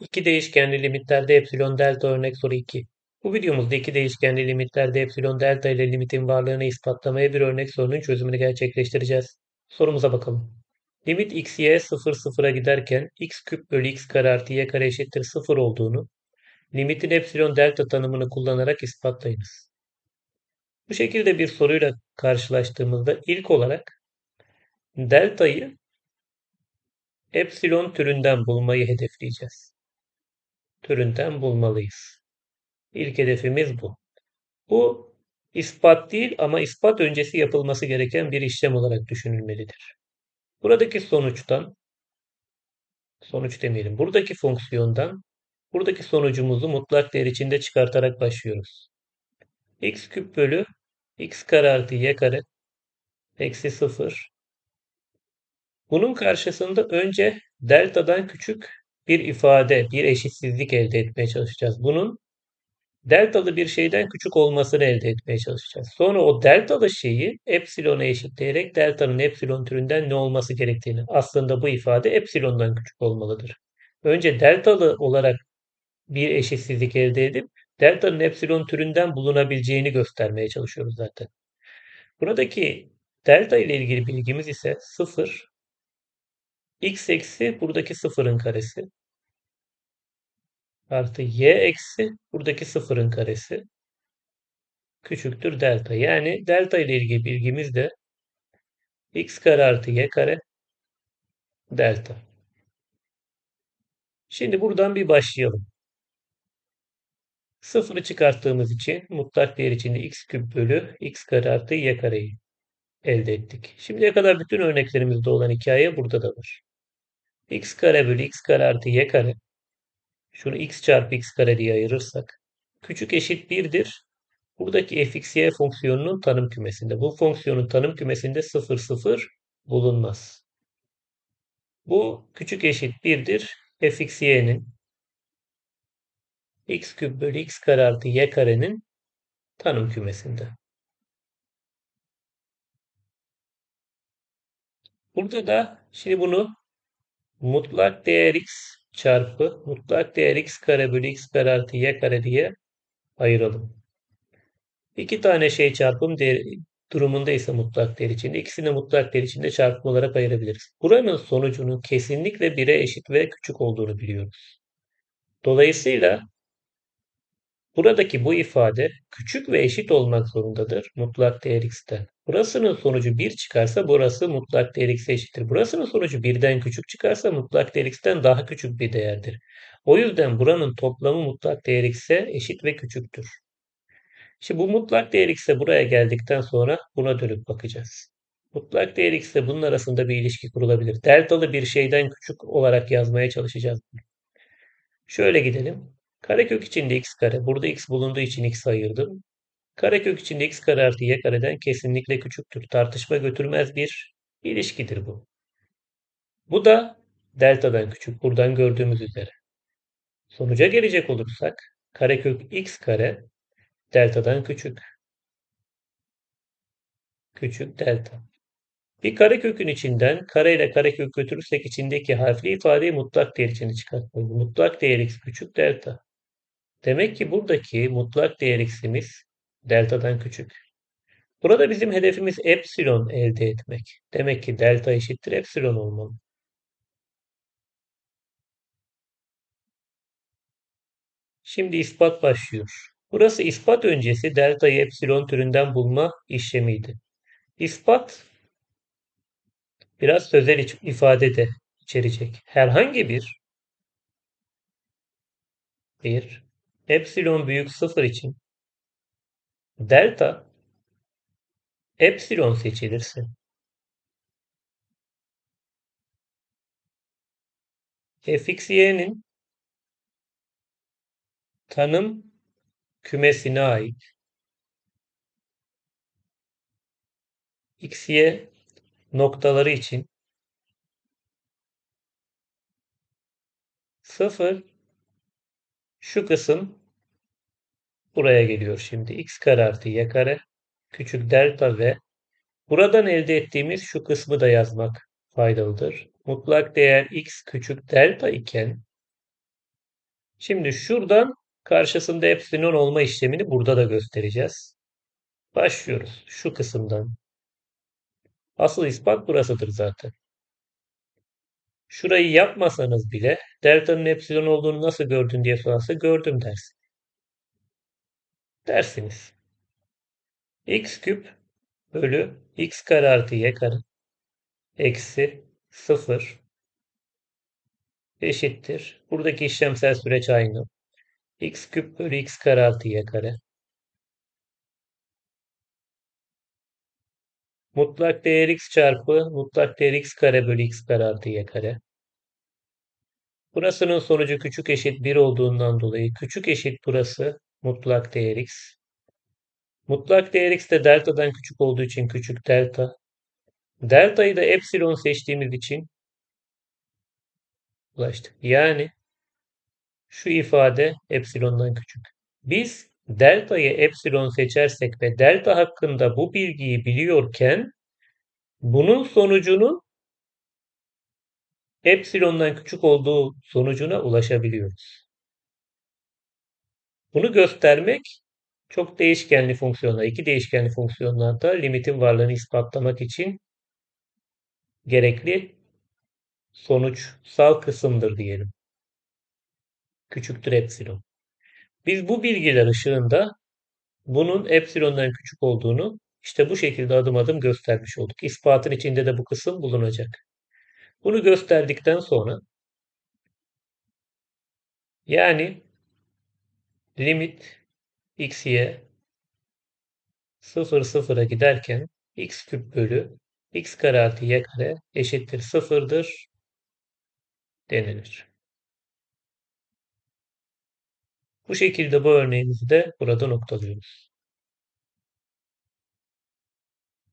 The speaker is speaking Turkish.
İki değişkenli limitlerde epsilon delta örnek soru 2. Bu videomuzda iki değişkenli limitlerde epsilon delta ile limitin varlığını ispatlamaya bir örnek sorunun çözümünü gerçekleştireceğiz. Sorumuza bakalım. Limit x, y 0 sıfıra giderken x küp bölü x kare artı y kare eşittir 0 olduğunu limitin epsilon delta tanımını kullanarak ispatlayınız. Bu şekilde bir soruyla karşılaştığımızda ilk olarak deltayı epsilon türünden bulmayı hedefleyeceğiz. Türünden bulmalıyız. İlk hedefimiz bu. Bu ispat değil ama ispat öncesi yapılması gereken bir işlem olarak düşünülmelidir. Buradaki sonuçtan, sonuç demeyelim, buradaki fonksiyondan buradaki sonucumuzu mutlak değer içinde çıkartarak başlıyoruz. x küp bölü x kare artı y kare eksi 0. Bunun karşısında önce delta'dan küçük bir ifade, bir eşitsizlik elde etmeye çalışacağız. Bunun deltalı bir şeyden küçük olmasını elde etmeye çalışacağız. Sonra o deltalı şeyi epsilona eşitleyerek delta'nın epsilon türünden ne olması gerektiğini aslında bu ifade epsilondan küçük olmalıdır. Önce deltalı olarak bir eşitsizlik elde edip delta'nın epsilon türünden bulunabileceğini göstermeye çalışıyoruz zaten. Buradaki delta ile ilgili bilgimiz ise 0 x eksi buradaki sıfırın karesi artı y eksi buradaki sıfırın karesi küçüktür delta. Yani delta ile ilgili bilgimiz de x kare artı y kare delta. Şimdi buradan bir başlayalım. Sıfırı çıkarttığımız için mutlak değer içinde x küp bölü x kare artı y kareyi elde ettik. Şimdiye kadar bütün örneklerimizde olan hikaye burada da var. X kare bölü x kare artı y kare şunu x çarpı x kare diye ayırırsak küçük eşit 1'dir. Buradaki fxy fonksiyonunun tanım kümesinde. Bu fonksiyonun tanım kümesinde 0 0 bulunmaz. Bu küçük eşit 1'dir. fxy'nin x küp bölü x kare artı y karenin tanım kümesinde. Burada da şimdi bunu mutlak değer x çarpı mutlak değer x kare bölü x kare artı y kare diye ayıralım. İki tane şey çarpım durumunda ise mutlak değer içinde ikisini mutlak değer içinde çarpım olarak ayırabiliriz. Buranın sonucunun kesinlikle 1'e eşit ve küçük olduğunu biliyoruz. Dolayısıyla buradaki bu ifade küçük ve eşit olmak zorundadır mutlak değer x'ten. Burasının sonucu 1 çıkarsa burası mutlak x'e eşittir. Burasının sonucu 1'den küçük çıkarsa mutlak değer x'ten daha küçük bir değerdir. O yüzden buranın toplamı mutlak değer x'e eşit ve küçüktür. Şimdi bu mutlak değer x'e buraya geldikten sonra buna dönüp bakacağız. Mutlak değer x'e bunun arasında bir ilişki kurulabilir. Deltalı bir şeyden küçük olarak yazmaya çalışacağız. Şöyle gidelim. Karekök içinde x kare. Burada x bulunduğu için x ayırdım. Karekök içinde x kare artı y kareden kesinlikle küçüktür. Tartışma götürmez bir ilişkidir bu. Bu da deltadan küçük. Buradan gördüğümüz üzere. Sonuca gelecek olursak karekök x kare deltadan küçük. Küçük delta. Bir karekökün içinden kare ile karekök götürürsek içindeki harfli ifadeyi mutlak değer içinde çıkartmalıyız. Mutlak değer x küçük delta. Demek ki buradaki mutlak değer x'imiz deltadan küçük. Burada bizim hedefimiz epsilon elde etmek. Demek ki delta eşittir epsilon olmalı. Şimdi ispat başlıyor. Burası ispat öncesi deltayı epsilon türünden bulma işlemiydi. İspat biraz sözel ifade de içerecek. Herhangi bir bir epsilon büyük sıfır için delta epsilon seçilirse fxy'nin tanım kümesine ait. Xy noktaları için 0 şu kısım buraya geliyor şimdi. x kare artı y kare küçük delta ve buradan elde ettiğimiz şu kısmı da yazmak faydalıdır. Mutlak değer x küçük delta iken Şimdi şuradan karşısında epsilon olma işlemini burada da göstereceğiz. Başlıyoruz şu kısımdan. Asıl ispat burasıdır zaten. Şurayı yapmasanız bile delta'nın epsilon olduğunu nasıl gördün diye sorarsa gördüm dersin. Dersiniz. x küp bölü x kare artı y kare eksi 0 eşittir. Buradaki işlemsel süreç aynı. x küp bölü x kare artı y kare. Mutlak değer x çarpı mutlak değer x kare bölü x kare artı y kare. Burasının sonucu küçük eşit 1 olduğundan dolayı küçük eşit burası mutlak değer x. Mutlak değer x de delta'dan küçük olduğu için küçük delta. Delta'yı da epsilon seçtiğimiz için ulaştık. Yani şu ifade epsilondan küçük. Biz delta'yı epsilon seçersek ve delta hakkında bu bilgiyi biliyorken bunun sonucunun epsilondan küçük olduğu sonucuna ulaşabiliyoruz. Bunu göstermek çok değişkenli fonksiyonlar, iki değişkenli fonksiyonlarda limitin varlığını ispatlamak için gerekli sonuçsal kısımdır diyelim. Küçüktür epsilon. Biz bu bilgiler ışığında bunun epsilondan küçük olduğunu işte bu şekilde adım adım göstermiş olduk. İspatın içinde de bu kısım bulunacak. Bunu gösterdikten sonra yani limit x'ye 0 0'a giderken x küp bölü x kare artı y kare eşittir sıfırdır denilir. Bu şekilde bu örneğimizi de burada noktalıyoruz.